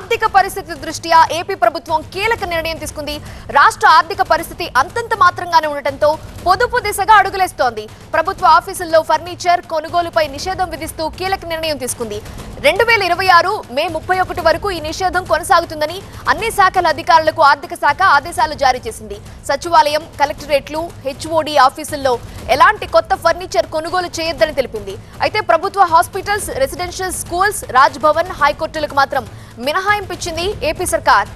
ఆర్థిక పరిస్థితి దృష్ట్యా ఏపీ ప్రభుత్వం కీలక నిర్ణయం తీసుకుంది. రాష్ట్ర ఆర్థిక పరిస్థితి అంతంత మాత్రంగానే ఉండటంతో పొదుపు దిశగా అడుగులేస్తోంది. ప్రభుత్వ ఆఫీసుల్లో ఫర్నిచర్ కొనుగోలుపై నిషేధం విధిస్తూ కీలక నిర్ణయం తీసుకుంది. రెండు వేల ఇరవై ఆరు మే ముప్పై ఒకటి వరకు ఈ నిషేధం కొనసాగుతుందని అన్ని శాఖల అధికారులకు ఆర్థిక శాఖ ఆదేశాలు జారీ చేసింది. సచివాలయం కలెక్టరేట్లు హెచ్ఓడి ఆఫీసుల్లో ఎలాంటి కొత్త ఫర్నిచర్ కొనుగోలు చేయొద్దని తెలిపింది. అయితే ప్రభుత్వ hospitals residential schools Raj Bhavan హైకోర్టులకు మాత్రం మినహాయింపిచ్చింది ఏపీ సర్కార్.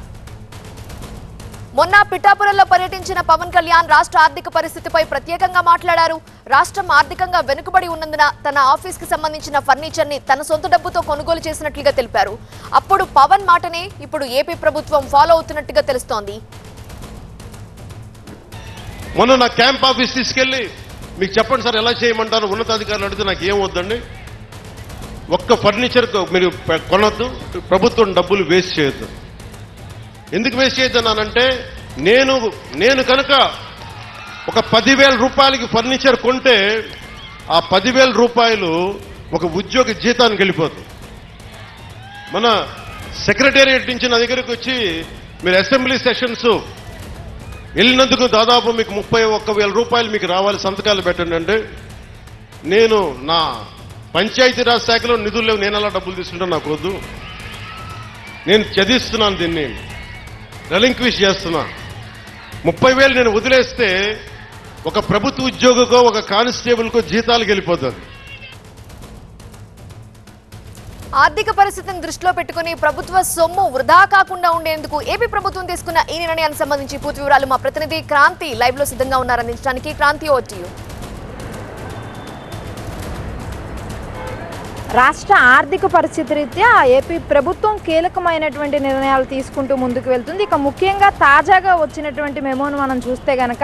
మొన్న పిఠాపురంలో పర్యటించిన పవన్ కళ్యాణ్ రాష్ట్ర ఆర్థిక పరిస్థితిపై ప్రత్యేకంగా మాట్లాడారు. రాష్ట్రం ఆర్థికంగా వెనుకబడి ఉన్నందున తన ఆఫీస్కి సంబంధించిన ఫర్నిచర్ని తన సొంత డబ్బుతో కొనుగోలు చేసినట్లుగా తెలిపారు. అప్పుడు పవన్ మాటనే ఇప్పుడు ఏపీ ప్రభుత్వం ఫాలో అవుతున్నట్టుగా తెలుస్తోంది. మొన్న నా క్యాంప్ ఆఫీస్ తీసుకెళ్ళి మీకు చెప్పండి సార్ ఎలా చేయమంటారు? ఉన్నతాధికారులు అడిగితే నాకు ఏం వద్దండి? ఒక్క ఫర్నిచర్ మీరు పె- కొనొద్దు ప్రభుత్వం డబ్బులు వేస్ట్ చేయొద్దు. ఎందుకు వేస్ట్ చేయొద్దన్నానంటే నేను నేను కనుక ఒక పదివేల రూపాయలకి ఫర్నిచర్ కొంటే ఆ పదివేల రూపాయలు ఒక ఉద్యోగి జీతానికి వెళ్ళిపోతుంది మన సెక్రటేరియట్ నుంచి నా దగ్గరికి వచ్చి మీరు అసెంబ్లీ సెషన్స్ వెళ్ళినందుకు దాదాపు మీకు ముప్పై ఒక్క వేల రూపాయలు మీకు రావాలి సంతకాలు పెట్టండి అంటే నేను నా పంచాయతీరాజ్ శాఖలో నిధులు లేవు. నేను అలా డబ్బులు తీసుకుంటా నాకు వద్దు. నేను చదివిస్తున్నాను దీన్ని. రెలింక్విష్ చేస్తున్నా. ముప్పై వేలు నేను వదిలేస్తే ఒక ప్రభుత్వ ఉద్యోగికో ఒక కానిస్టేబుల్కో జీతాలు వెళ్ళిపోతుంది ఆర్థిక పరిస్థితిని దృష్టిలో పెట్టుకుని ప్రభుత్వ సొమ్ము వృధా కాకుండా ఉండేందుకు ఏపీ ప్రభుత్వం తీసుకున్న ఈ నిర్ణయానికి సంబంధించి పూర్తి వివరాలు మా ప్రతినిధి క్రాంతి లైవ్లో సిద్ధంగా ఉన్నారు అందించడానికి క్రాంతి ఓటీయూ రాష్ట్ర ఆర్థిక పరిస్థితి రీత్యా ఏపీ ప్రభుత్వం కీలకమైనటువంటి నిర్ణయాలు తీసుకుంటూ ముందుకు వెళ్తుంది. ఇక ముఖ్యంగా తాజాగా వచ్చినటువంటి మెమోను మనం చూస్తే గనక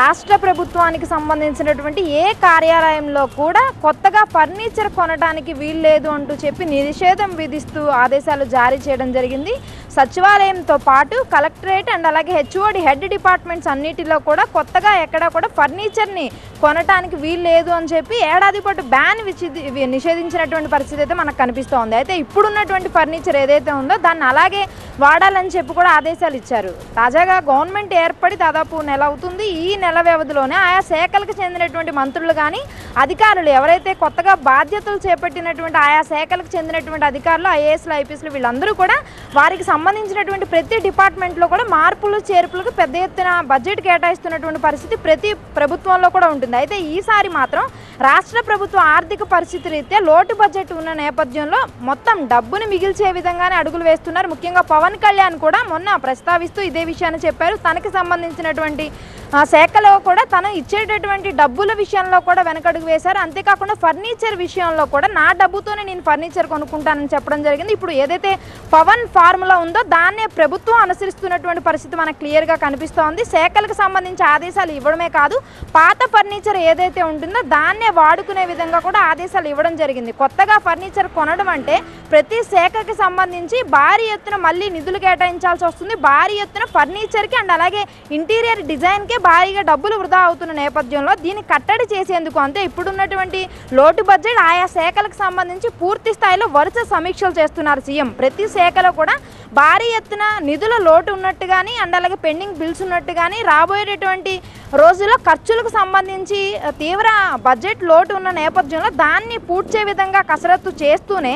రాష్ట్ర ప్రభుత్వానికి సంబంధించినటువంటి ఏ కార్యాలయంలో కూడా కొత్తగా ఫర్నిచర్ కొనడానికి వీల్లేదు అంటూ చెప్పి నిషేధం విధిస్తూ ఆదేశాలు జారీ చేయడం జరిగింది. సచివాలయంతో పాటు కలెక్టరేట్ అండ్ అలాగే హెచ్ఓడి హెడ్ డిపార్ట్మెంట్స్ అన్నిటిలో కూడా కొత్తగా ఎక్కడా కూడా ఫర్నిచర్ని కొనటానికి వీలు లేదు అని చెప్పి ఏడాది పాటు బ్యాన్ విచి- నిషేధించినటువంటి పరిస్థితి అయితే మనకు కనిపిస్తోంది. అయితే ఇప్పుడున్నటువంటి ఫర్నిచర్ ఏదైతే ఉందో దాన్ని అలాగే వాడాలని చెప్పి కూడా ఆదేశాలు ఇచ్చారు. తాజాగా గవర్నమెంట్ ఏర్పడి దాదాపు నెల అవుతుంది. ఈ నెల వ్యవధిలోనే ఆయా శాఖలకు చెందినటువంటి మంత్రులు కానీ అధికారులు ఎవరైతే కొత్తగా బాధ్యతలు చేపట్టినటువంటి ఆయా శాఖలకు చెందినటువంటి అధికారులు ఐఏఎస్లు ఐపీఎస్లు వీళ్ళందరూ కూడా వారికి సంబంధించినటువంటి ప్రతి డిపార్ట్మెంట్లో కూడా మార్పులు చేర్పులకు పెద్ద ఎత్తున బడ్జెట్ కేటాయిస్తున్నటువంటి పరిస్థితి ప్రతి ప్రభుత్వంలో కూడా ఉంటుంది. అయితే ఈసారి మాత్రం రాష్ట్ర ప్రభుత్వ ఆర్థిక పరిస్థితి రీత్యా లోటు బడ్జెట్ ఉన్న నేపథ్యంలో మొత్తం డబ్బును మిగిల్చే విధంగానే అడుగులు వేస్తున్నారు. ముఖ్యంగా పవన్ కళ్యాణ్ కూడా మొన్న ప్రస్తావిస్తూ ఇదే విషయాన్ని చెప్పారు. తనకి సంబంధించినటువంటి ఆ, శాఖలో కూడా తను ఇచ్చేటటువంటి డబ్బుల విషయంలో కూడా వెనకడుగు వేశారు. అంతేకాకుండా ఫర్నిచర్ విషయంలో కూడా నా డబ్బుతోనే నేను ఫర్నిచర్ కొనుక్కుంటానని చెప్పడం జరిగింది. ఇప్పుడు ఏదైతే పవన్ ఫార్ములా ఉందో దాన్నే ప్రభుత్వం అనుసరిస్తున్నటువంటి పరిస్థితి మనకు క్లియర్గా కనిపిస్తోంది. శాఖలకు సంబంధించి ఆదేశాలు ఇవ్వడమే కాదు పాత ఫర్నిచర్ ఏదైతే ఉంటుందో దాన్నే వాడుకునే విధంగా కూడా ఆదేశాలు ఇవ్వడం జరిగింది. కొత్తగా ఫర్నిచర్ కొనడం అంటే ప్రతి శాఖకి సంబంధించి భారీ ఎత్తున మళ్ళీ నిధులు కేటాయించాల్సి వస్తుంది. భారీ ఎత్తున ఫర్నిచర్కి అండ్ అలాగే ఇంటీరియర్ డిజైన్కే భారీగా డబ్బులు వృధా అవుతున్న నేపథ్యంలో దీన్ని కట్టడి చేసేందుకు అంతే. ఇప్పుడున్నటువంటి లోటు బడ్జెట్ ఆయా శాఖలకు సంబంధించి పూర్తి స్థాయిలో వరుస సమీక్షలు చేస్తున్నారు సీఎం. ప్రతి శాఖలో కూడా భారీ ఎత్తున నిధుల లోటు ఉన్నట్టు కానీ అండ్ అలాగే పెండింగ్ బిల్స్ ఉన్నట్టు కానీ రాబోయేటటువంటి రోజుల్లో ఖర్చులకు సంబంధించి తీవ్ర బడ్జెట్ లోటు ఉన్న నేపథ్యంలో దాన్ని పూడ్చే విధంగా కసరత్తు చేస్తూనే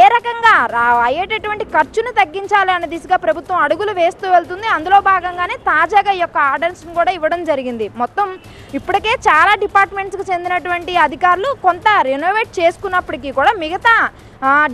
ఏ రకంగా అయ్యేటటువంటి ఖర్చును తగ్గించాలి అనే దిశగా ప్రభుత్వం అడుగులు వేస్తూ వెళ్తుంది. అందులో భాగంగానే తాజాగా ఈ యొక్క ఆర్డర్స్ని కూడా ఇవ్వడం జరిగింది. మొత్తం ఇప్పటికే చాలా డిపార్ట్మెంట్స్కి చెందినటువంటి అధికారులు కొంత రెనోవేట్ చేసుకున్నప్పటికీ కూడా మిగతా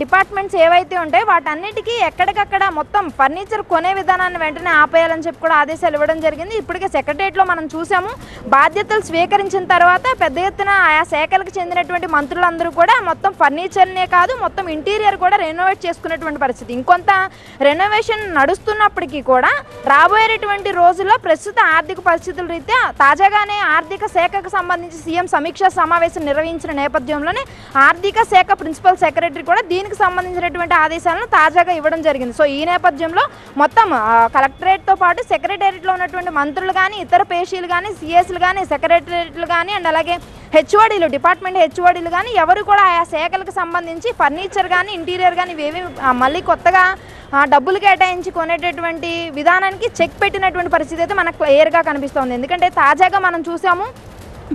డిపార్ట్మెంట్స్ ఏవైతే ఉంటాయో వాటన్నిటికీ ఎక్కడికక్కడ మొత్తం ఫర్నిచర్ కొనే విధానాన్ని వెంటనే ఆపేయాలని చెప్పి కూడా ఆదేశాలు ఇవ్వడం జరిగింది. ఇప్పటికే సెక్రటరియట్లో మనం చూసాము. బాధ్యతలు స్వీకరించిన తర్వాత పెద్ద ఎత్తున ఆయా శాఖలకు చెందినటువంటి మంత్రులందరూ కూడా మొత్తం ఫర్నిచర్నే కాదు మొత్తం ఇంటీరియర్ కూడా రెనోవేట్ చేసుకున్నటువంటి పరిస్థితి. ఇంకొంత రెనోవేషన్ నడుస్తున్నప్పటికీ కూడా రాబోయేటటువంటి రోజుల్లో ప్రస్తుత ఆర్థిక పరిస్థితుల రీత్యా తాజాగానే ఆర్థిక శాఖకు సంబంధించి సీఎం సమీక్షా సమావేశం నిర్వహించిన నేపథ్యంలోనే ఆర్థిక శాఖ ప్రిన్సిపల్ సెక్రటరీ కూడా దీనికి సంబంధించినటువంటి ఆదేశాలను తాజాగా ఇవ్వడం జరిగింది. సో ఈ నేపథ్యంలో మొత్తం కలెక్టరేట్తో పాటు సెక్రటేరియట్లో ఉన్నటువంటి మంత్రులు కానీ ఇతర పేషీలు కానీ సిఎస్లు కానీ సెక్రటేరియట్లు కానీ అండ్ అలాగే హెచ్ఓడీలు డిపార్ట్మెంట్ హెచ్ఓడీలు కానీ ఎవరు కూడా ఆయా శాఖలకు సంబంధించి ఫర్నిచర్ కానీ ఇంటీరియర్ కానీ ఇవేవి మళ్ళీ కొత్తగా డబ్బులు కేటాయించి కొనేటటువంటి విధానానికి చెక్ పెట్టినటువంటి పరిస్థితి అయితే మనకు క్లియర్గా కనిపిస్తోంది. ఎందుకంటే తాజాగా మనం చూసాము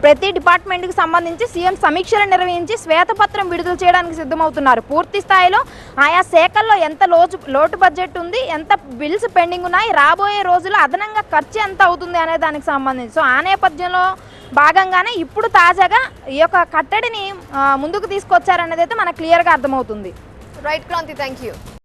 ప్రతి డిపార్ట్మెంట్కి సంబంధించి సీఎం సమీక్షలు నిర్వహించి శ్వేతపత్రం విడుదల చేయడానికి సిద్ధమవుతున్నారు. పూర్తి స్థాయిలో ఆయా శాఖల్లో ఎంత లోటు లోటు బడ్జెట్ ఉంది ఎంత బిల్స్ పెండింగ్ ఉన్నాయి రాబోయే రోజుల్లో అదనంగా ఖర్చు ఎంత అవుతుంది అనే దానికి సంబంధించి. సో ఆ నేపథ్యంలో భాగంగానే ఇప్పుడు తాజాగా ఈ యొక్క కట్టడిని ముందుకు తీసుకొచ్చారనేది అయితే మనకు క్లియర్గా అర్థమవుతుంది. Right Kranti thank you